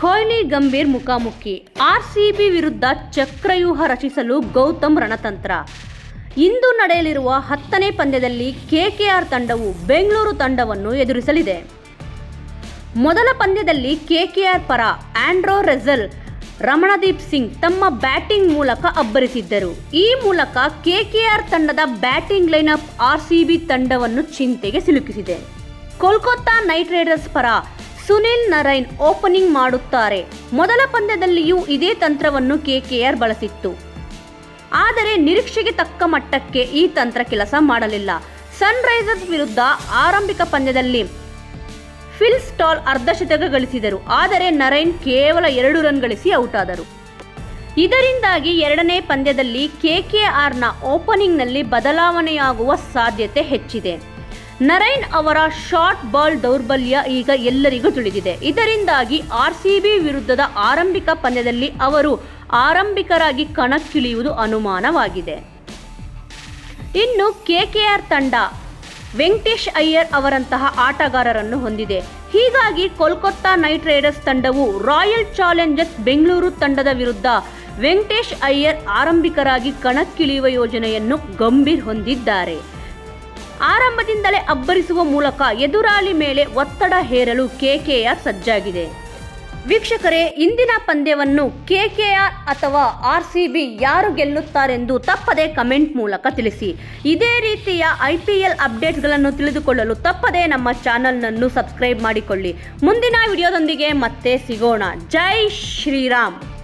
ಕೊಹ್ಲಿ ಗಂಭೀರ್ ಮುಖಾಮುಖಿ. ಆರ್ಸಿಬಿ ವಿರುದ್ಧ ಚಕ್ರವ್ಯೂಹ ರಚಿಸಲು ಗೌತಮ್ ರಣತಂತ್ರ. ಇಂದು ನಡೆಯಲಿರುವ ಹತ್ತನೇ ಪಂದ್ಯದಲ್ಲಿ ಕೆಕೆಆರ್ ತಂಡವು ಬೆಂಗಳೂರು ತಂಡವನ್ನು ಎದುರಿಸಲಿದೆ. ಮೊದಲ ಪಂದ್ಯದಲ್ಲಿ ಕೆಕೆಆರ್ ಪರ ಆಂಡ್ರೋ ರೆಸಲ್ ರಮಣದೀಪ್ ಸಿಂಗ್ ತಮ್ಮ ಬ್ಯಾಟಿಂಗ್ ಮೂಲಕ ಅಬ್ಬರಿಸಿದ್ದರು. ಈ ಮೂಲಕ ಕೆಕೆಆರ್ ತಂಡದ ಬ್ಯಾಟಿಂಗ್ ಲೈನಪ್ ಆರ್ಸಿಬಿ ತಂಡವನ್ನು ಚಿಂತೆಗೆ ಸಿಲುಕಿಸಿದೆ. ಕೋಲ್ಕತ್ತಾ ನೈಟ್ ರೈಡರ್ಸ್ ಪರ ಸುನಿಲ್ ನರೈನ್ ಓಪನಿಂಗ್ ಮಾಡುತ್ತಾರೆ. ಮೊದಲ ಪಂದ್ಯದಲ್ಲಿಯೂ ಇದೇ ತಂತ್ರವನ್ನು ಕೆಕೆಆರ್ ಬಳಸಿತ್ತು. ಆದರೆ ನಿರೀಕ್ಷೆಗೆ ತಕ್ಕ ಮಟ್ಟಕ್ಕೆ ಈ ತಂತ್ರ ಕೆಲಸ ಮಾಡಲಿಲ್ಲ. ಸನ್ರೈಸರ್ಸ್ ವಿರುದ್ಧ ಆರಂಭಿಕ ಪಂದ್ಯದಲ್ಲಿ ಫಿಲ್ ಸ್ಟಾಲ್ ಅರ್ಧಶತಕ ಗಳಿಸಿದರು. ಆದರೆ ನರೈನ್ ಕೇವಲ ಎರಡು ರನ್ ಗಳಿಸಿ ಔಟ್ ಆದರು ಇದರಿಂದಾಗಿ ಎರಡನೇ ಪಂದ್ಯದಲ್ಲಿ ಕೆಕೆಆರ್ನ ಓಪನಿಂಗ್ನಲ್ಲಿ ಬದಲಾವಣೆಯಾಗುವ ಸಾಧ್ಯತೆ ಹೆಚ್ಚಿದೆ. ನರೈನ್ ಅವರ ಶಾರ್ಟ್ ಬಾಲ್ ದೌರ್ಬಲ್ಯ ಈಗ ಎಲ್ಲರಿಗೂ ತಿಳಿದಿದೆ. ಇದರಿಂದಾಗಿ ಆರ್ಸಿಬಿ ವಿರುದ್ಧದ ಆರಂಭಿಕ ಪಂದ್ಯದಲ್ಲಿ ಅವರು ಆರಂಭಿಕರಾಗಿ ಕಣಕ್ಕಿಳಿಯುವುದು ಅನುಮಾನವಾಗಿದೆ. ಇನ್ನು ಕೆಕೆಆರ್ ತಂಡ ವೆಂಕಟೇಶ್ ಅಯ್ಯರ್ ಅವರಂತಹ ಆಟಗಾರರನ್ನು ಹೊಂದಿದೆ. ಹೀಗಾಗಿ ಕೋಲ್ಕತ್ತಾ ನೈಟ್ ರೈಡರ್ಸ್ ತಂಡವು ರಾಯಲ್ ಚಾಲೆಂಜರ್ಸ್ ಬೆಂಗಳೂರು ತಂಡದ ವಿರುದ್ಧ ವೆಂಕಟೇಶ್ ಅಯ್ಯರ್ ಆರಂಭಿಕರಾಗಿ ಕಣಕ್ಕಿಳಿಯುವ ಯೋಜನೆಯನ್ನು ಗಂಭೀರ್ ಹೊಂದಿದ್ದಾರೆ. ಆರಂಭದಿಂದಲೇ ಅಬ್ಬರಿಸುವ ಮೂಲಕ ಎದುರಾಳಿ ಮೇಲೆ ಒತ್ತಡ ಹೇರಲು ಕೆಕೆಆರ್ ಸಜ್ಜಾಗಿದೆ. ವೀಕ್ಷಕರೇ, ಇಂದಿನ ಪಂದ್ಯವನ್ನು ಕೆಕೆಆರ್ ಅಥವಾ ಆರ್ ಸಿ ಬಿ ಯಾರು ಗೆಲ್ಲುತ್ತಾರೆಂದು ತಪ್ಪದೇ ಕಮೆಂಟ್ ಮೂಲಕ ತಿಳಿಸಿ. ಇದೇ ರೀತಿಯ ಐ ಪಿ ಎಲ್ ಅಪ್ಡೇಟ್ಗಳನ್ನು ತಿಳಿದುಕೊಳ್ಳಲು ತಪ್ಪದೇ ನಮ್ಮ ಚಾನಲ್ನನ್ನು ಸಬ್ಸ್ಕ್ರೈಬ್ ಮಾಡಿಕೊಳ್ಳಿ. ಮುಂದಿನ ವಿಡಿಯೋದೊಂದಿಗೆ ಮತ್ತೆ ಸಿಗೋಣ. ಜೈ ಶ್ರೀರಾಮ್!